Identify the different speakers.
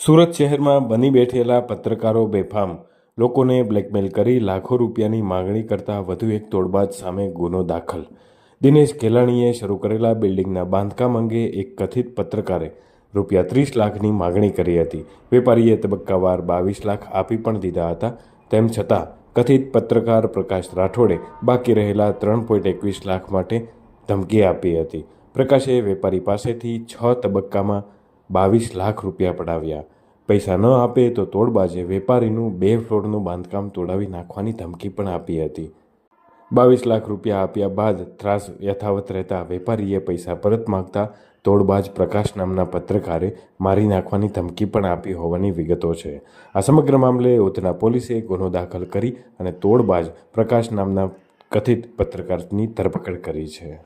Speaker 1: સુરત શહેરમાં બની બેઠેલા પત્રકારો બેફામ લોકોને બ્લેકમેલ કરી લાખો રૂપિયાની માંગણી કરતા વધુ એક તોડબાજ સામે ગુનો દાખલ. દિનેશ ખેલાણીએ શરૂ કરેલા બિલ્ડિંગના બાંધકામ અંગે એક કથિત પત્રકારે રૂપિયા ત્રીસ લાખની માગણી કરી હતી. વેપારીએ તબક્કાવાર બાવીસ લાખ આપી પણ દીધા હતા. તેમ છતાં, કથિત પત્રકાર પ્રકાશ રાઠોડે બાકી રહેલા ત્રણ પોઈન્ટ એકવીસ લાખ માટે ધમકી આપી હતી. પ્રકાશે વેપારી પાસેથી છ તબક્કામાં બાવીસ લાખ રૂપિયા પડાવ્યા. પૈસા ન આપે તો તોડબાજે વેપારીનું બે ફ્લોરનું બાંધકામ તોડાવી નાખવાની ધમકી પણ આપી હતી. બાવીસ લાખ રૂપિયા આપ્યા બાદ ત્રાસ યથાવત રહેતા વેપારીએ પૈસા પરત માગતા તોડબાજ પ્રકાશ નામના પત્રકારે મારી નાખવાની ધમકી પણ આપી હોવાની વિગતો છે. આ સમગ્ર મામલે ઉધના પોલીસે ગુનો દાખલ કરી અને તોડબાજ પ્રકાશ નામના કથિત પત્રકારની ધરપકડ કરી છે.